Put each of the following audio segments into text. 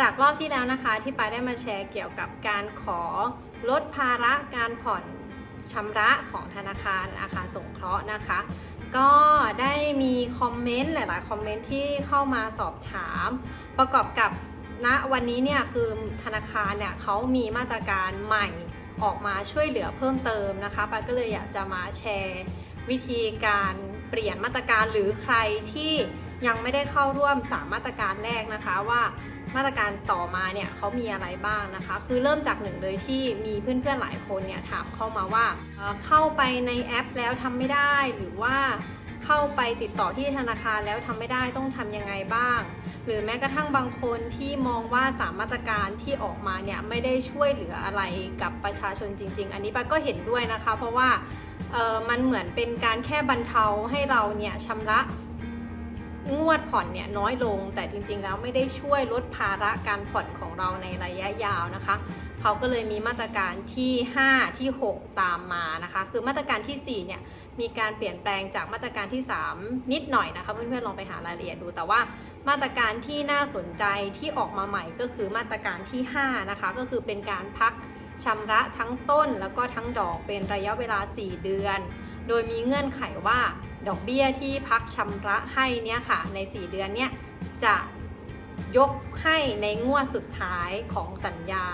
จากรอบที่แล้วนะคะที่ปายได้มาแชร์เกี่ยวกับการขอลดภาระการผ่อนชำระของธนาคารอาคารสงเคราะห์นะคะ ก็ได้มีคอมเมนต์หลาย ๆ คอมเมนต์ที่เข้ามาสอบถาม ประกอบกับณวันนี้เนี่ยคือธนาคารเนี่ยเขามีมาตรการใหม่ออกมาช่วยเหลือเพิ่มเติมนะคะปายก็เลยอยากจะมาแชร์วิธีการเปลี่ยนมาตรการหรือใครที่ยังไม่ได้เข้าร่วม3มาตรการแรกนะคะว่า มาตรการต่อมาเนี่ยเขามีอะไรบ้างนะคะ คือเริ่มจากหนึ่งเลยที่มีเพื่อนๆหลายคนเนี่ยถามเข้ามาว่าเข้าไปในแอปแล้วทำไม่ได้หรือว่าเข้าไปติดต่อที่ธนาคารแล้วทำไม่ได้ต้องทำยังไงบ้าง หรือแม้กระทั่งบางคนที่มองว่าสามมาตรการที่ออกมาเนี่ยไม่ได้ช่วยเหลืออะไรกับประชาชนจริง ๆ อันนี้ปาก็เห็นด้วยนะคะ เพราะว่ามันเหมือนเป็นการแค่บรรเทาให้เราเนี่ยชำระ งวดผ่อนเนี่ยน้อยลง แต่จริงๆ แล้วไม่ได้ช่วยลดภาระการผ่อนของเราในระยะยาวนะคะ เขาก็เลยมีมาตรการที่ 5 ที่ 6 ตามมานะคะ คือมาตรการที่ 4 เนี่ยมีการเปลี่ยนแปลงจากมาตรการที่ 3 นิดหน่อยนะคะ เพื่อนๆลองไปหารายละเอียดดู แต่ว่ามาตรการที่น่าสนใจที่ออกมาใหม่ก็คือมาตรการที่ 5 นะคะ ก็คือเป็นการพักชำระทั้งต้นแล้วก็ทั้งดอกเป็นระยะเวลา 4 เดือน โดยมีเงื่อนไขว่าดอกเบี้ยที่พักชำระให้เนี่ยค่ะใน 4 เดือนเนี่ยจะยกให้ในงวดสุดท้ายของสัญญา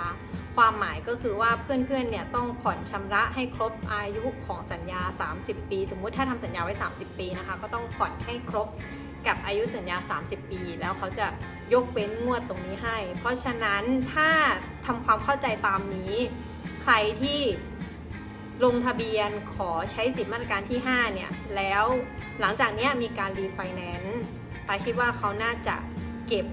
ความหมายก็คือว่าเพื่อนๆเนี่ยต้องผ่อนชำระให้ครบอายุของสัญญา 30 ปี สมมุติถ้าทำสัญญาไว้ 30 ปีนะคะ ก็ต้องผ่อนให้ครบกับอายุสัญญา 30 ปี แล้วเขาจะยกเว้นงวดตรงนี้ให้ เพราะฉะนั้นถ้าทำความเข้าใจตามนี้ ใครที่ ลงทะเบียนขอใช้สิทธิมาตรการที่ 5 เนี่ย แล้วหลังจากนี้มีการรีไฟแนนซ์ปาคิดว่าเขาน่าจะเก็บ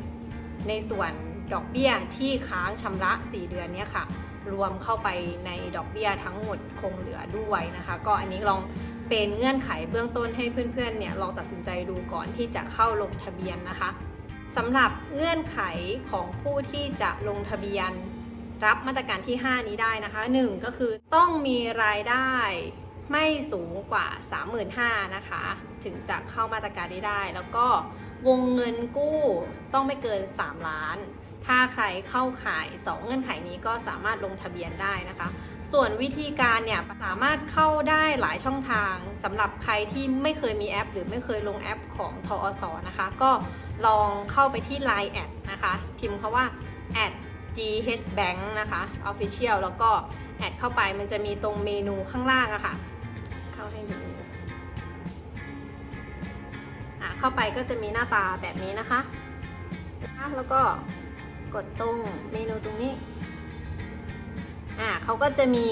ในส่วนดอกเบี้ยที่ค้างชำระ 4 เดือนนี้ค่ะ รวมเข้าไปในดอกเบี้ยทั้งหมดคงเหลือด้วยนะคะ ก็อันนี้ลองเป็นเงื่อนไขเบื้องต้นให้เพื่อนๆ เนี่ยลองตัดสินใจดูก่อนที่จะเข้าลงทะเบียนนะคะสำหรับเงื่อนไขของผู้ที่จะลงทะเบียน รับมาตรการที่ 5 นี้ได้นะคะ 1 ก็คือต้องมีรายได้ไม่สูงกว่า 35,000นะคะ ถึงจะเข้ามาตรการนี้ได้ แล้วก็วงเงินกู้ต้องไม่เกิน 3 ล้าน ถ้าใครเข้าขาย 2 เงื่อนไขนี้ก็สามารถลงทะเบียนได้นะคะ ส่วนวิธีการเนี่ยสามารถเข้าได้หลายช่องทางสำหรับใครที่ไม่เคยมีแอป หรือไม่เคยลงแอปของทอสนะคะ ก็ลองเข้าไปที่ Line แอดนะคะ พิมพ์คาว่า at GH Bank นะคะ Official แล้วก็แอดเข้าไปมันจะมีตรงเมนูข้างล่างอะค่ะ เข้าให้ดูอะเข้าไปก็จะมีหน้าตาแบบนี้นะคะ แล้วก็กดตรงเมนูตรงนี้อ่าเขาก็จะมี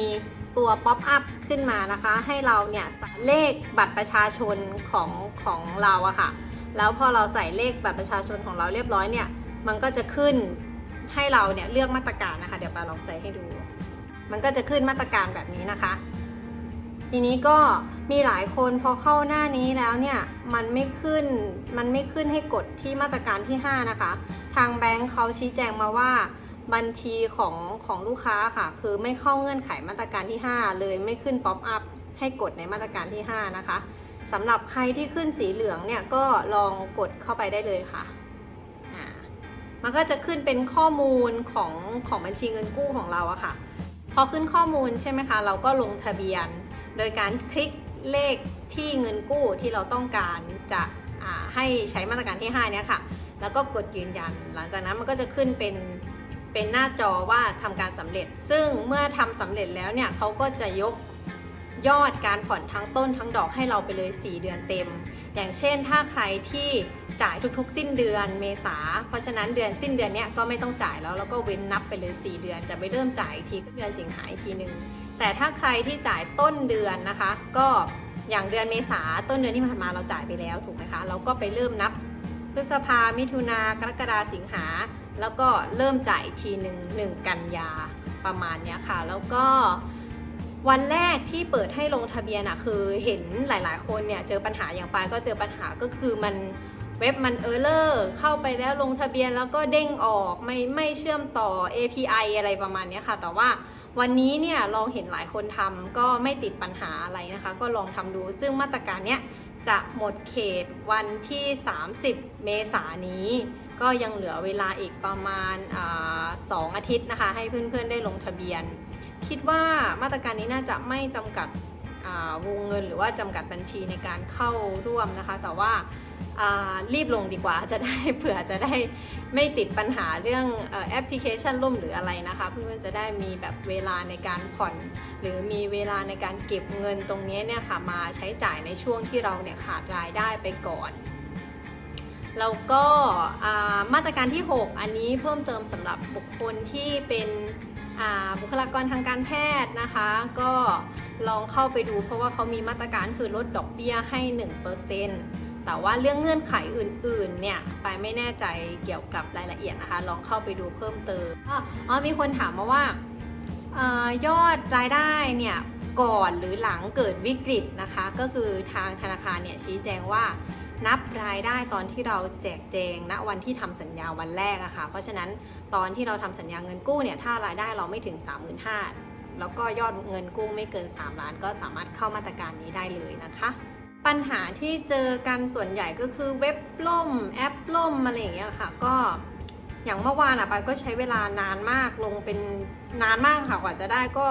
ตัวป๊อปอัพขึ้นมานะคะ ให้เราเนี่ยใส่เลขบัตรประชาชนของของเราอะค่ะ แล้วพอเราใส่เลขบัตรประชาชนของเราเรียบร้อยเนี่ย มันก็จะขึ้น ให้เราเนี่ยเลือกมาตรการนะคะ เดี๋ยวปาลองใส่ให้ดู มันก็จะขึ้นมาตรการแบบนี้นะคะ ทีนี้ก็มีหลายคนพอเข้าหน้านี้แล้วเนี่ยมันไม่ขึ้นมันไม่ขึ้นให้กดที่มาตรการที่ 5 นะคะ ทางแบงค์เขาชี้แจงมาว่าบัญชีของของลูกค้าค่ะ คือไม่เข้าเงื่อนไขมาตรการที่ 5 เลยไม่ขึ้นป๊อปอัพให้กดในมาตรการที่ 5 นะคะสำหรับใครที่ขึ้นสีเหลืองเนี่ยก็ลองกดเข้าไปได้เลยค่ะ มันก็จะขึ้นเป็นข้อมูลของของบัญชีเงินกู้ของเราอะค่ะ พอขึ้นข้อมูลใช่ไหมคะ เราก็ลงทะเบียน โดยการคลิกเลขที่เงินกู้ที่เราต้องการจะให้ใช้มาตรการที่ 5 เนี้ยค่ะ แล้วก็กดยืนยัน หลังจากนั้นมันก็จะขึ้นเป็นเป็นหน้าจอว่าทำการสำเร็จ ซึ่งเมื่อทำสำเร็จแล้วเนี่ยเขาก็จะยกยอดการผ่อนทั้งต้นทั้งดอกให้เราไปเลย 4 เดือนเต็ม อย่างเช่นถ้าใครที่ จ่ายทุกๆ สิ้นเดือนเมษา เพราะฉะนั้นเดือนสิ้นเดือนเนี้ยก็ไม่ต้องจ่ายแล้วแล้วก็เว้นนับไปเลย 4 เดือน จะไปเริ่มจ่ายอีกทีก็เดือนสิงหาอีกทีหนึ่งแต่ถ้าใครที่จ่ายต้นเดือนนะคะ ก็อย่างเดือนเมษาต้นเดือนที่ผ่านมาเราจ่ายไปแล้วถูกไหมคะ เราก็ไปเริ่มนับพฤษภามิถุนากรกฎาสิงหา แล้วก็เริ่มจ่ายอีกทีหนึ่งหนึ่งกันยาประมาณเนี้ยค่ะ แล้วก็วันแรกที่เปิดให้ลงทะเบียนอะคือเห็นหลาย ๆ คนเนี่ยเจอปัญหาอย่างปายก็เจอปัญหาก็คือมัน เว็บมันเออร์เลอร์เข้าไปแล้วลงทะเบียนแล้วก็เด้งออกไม่ไม่เชื่อมต่อ API อะไรประมาณนี้ค่ะ แต่ว่าวันนี้เนี่ยเราเห็นหลายคนทำก็ไม่ติดปัญหาอะไรนะคะ ก็ลองทำดูซึ่งมาตรการเนี้ยจะหมดเขตวันที่ 30 เมษายนนี้ ก็ยังเหลือเวลาอีกประมาณสองอาทิตย์นะคะ ให้เพื่อนๆได้ลงทะเบียน คิดว่ามาตรการนี้น่าจะไม่จำกัด วงเงินหรือว่าจำกัดบัญชีในการเข้าร่วมนะคะ แต่ว่ารีบลงดีกว่าจะได้เผื่อจะได้ไม่ติดปัญหาเรื่องอแอปพลิเคชันล่มหรืออะไรนะคะ เพื่อนๆจะได้มีแบบเวลาในการผ่อน หรือมีเวลาในการเก็บเงินตรงนี้เนี่ยค่ะมาใช้จ่ายในช่วงที่เราเนี่ยขาดรายได้ไปก่อนแล้วก็มาตรการที่ 6 อันนี้เพิ่มเติมสำหรับบุคคลที่เป็นบุคลากรทางการแพทย์นะคะ ก็ ลองเข้าไปดูเพราะว่าเขามีมาตรการคือลดดอกเบี้ยให้ 1%แต่ว่าเรื่องเงื่อนไขอื่นๆ เนี่ยไปไม่แน่ใจเกี่ยวกับรายละเอียดนะคะ ลองเข้าไปดูเพิ่มเติมอ๋อมีคนถามมาว่าออยอดรายได้เนี่ยก่อนหรือหลังเกิดวิกฤตนะคะ ก็คือทางธนาคารเนี่ยชี้แจงว่านับรายได้ตอนที่เราแจกแจงณวันที่ทำสัญญาวันแรกอะค่ะเพราะฉะนั้นตอนที่เราทำสัญญาเงินกู้เนี่ยถ้ารายได้เราไม่ถึง 35,000 แล้วก็ยอดเงินกู้ไม่เกิน 3 ล้านก็สามารถเข้ามาตรการนี้ได้เลยนะคะ ปัญหาที่เจอกันส่วนใหญ่ก็คือเว็บล่มแอปล่มอะไรอย่างเงี้ยค่ะ ก็อย่างเมื่อวานอะไปก็ใช้เวลานานมากลงเป็นนานมากค่ะกว่าจะได้ก็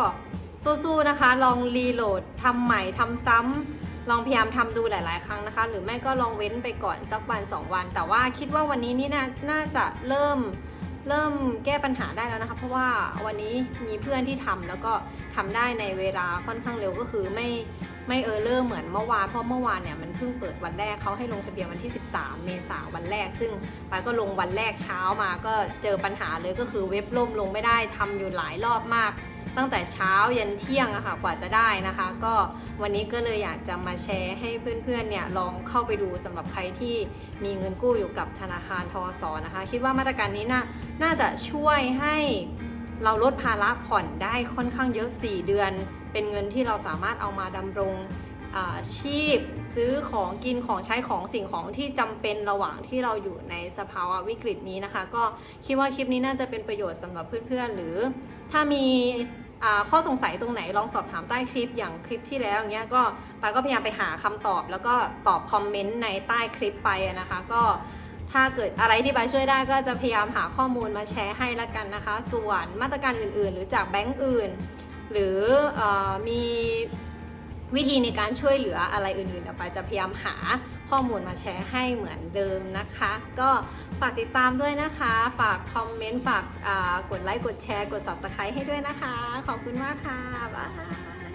สู้ๆนะคะ ลองรีโหลดทำใหม่ทำซ้ำลองพยายามทำดูหลาย ๆ ครั้งนะคะ หรือไม่ก็ลองเว้นไปก่อนสักวัน 2 วัน แต่ว่าคิดว่าวันนี้นี่นาน่าจะเริ่ม เริ่มแก้ปัญหาได้แล้วนะคะ เพราะว่าวันนี้มีเพื่อนที่ทำแล้วก็ทำได้ในเวลาค่อนข้างเร็วก็คือไม่ไม่เออเลอร์เหมือนเมื่อวานเพราะเมื่อวานเนี่ยมันเพิ่งเปิดวันแรกเขาให้ลงทะเบียนวันที่ 13 เมษาวันแรก ซึ่งไปายก็ลงวันแรกเช้ามาก็เจอปัญหาเลยก็คือเว็บล่มลงไม่ได้ทำอยู่หลายรอบมาก ตั้งแต่เช้ายันเที่ยงอะค่ะกว่าจะได้นะคะ ก็วันนี้ก็เลยอยากจะมาแชร์ให้เพื่อนๆเนี่ยลองเข้าไปดูสำหรับใครที่มีเงินกู้อยู่กับธนาคารทอสนะคะ คิดว่ามาตรการนี้น่าน่าจะช่วยให้เราลดภาระผ่อนได้ค่อนข้างเยอะ 4 เดือน เป็นเงินที่เราสามารถเอามาดำรง ชีพ ซื้อของกินของใช้ของสิ่งของที่จำเป็นระหว่างที่เราอยู่ในสภาวะวิกฤตนี้นะคะ ก็คิดว่าคลิปนี้น่าจะเป็นประโยชน์สำหรับเพื่อนๆ หรือถ้ามีข้อสงสัยตรงไหนลองสอบถามใต้คลิปอย่างคลิปที่แล้วเงี้ยก็ปาก็พยายามไปหาคำตอบ แล้วก็ตอบคอมเมนต์ในใต้คลิปไปนะคะ ก็ถ้าเกิดอะไรที่ปาช่วยได้ก็จะพยายามหาข้อมูลมาแชร์ให้ละกันนะคะ ส่วนมาตรการอื่นๆ หรือจากแบงก์อื่น หรืออมี วิธีในการช่วยเหลืออะไรอื่นๆต่อไปจะพยายามหาข้อมูลมาแชร์ให้เหมือนเดิมนะคะ ก็ฝากติดตามด้วยนะคะ ฝากคอมเมนต์ ฝากกดไลค์ กดแชร์ กด subscribe ให้ด้วยนะคะ ขอบคุณมากค่ะ บ๊ายบาย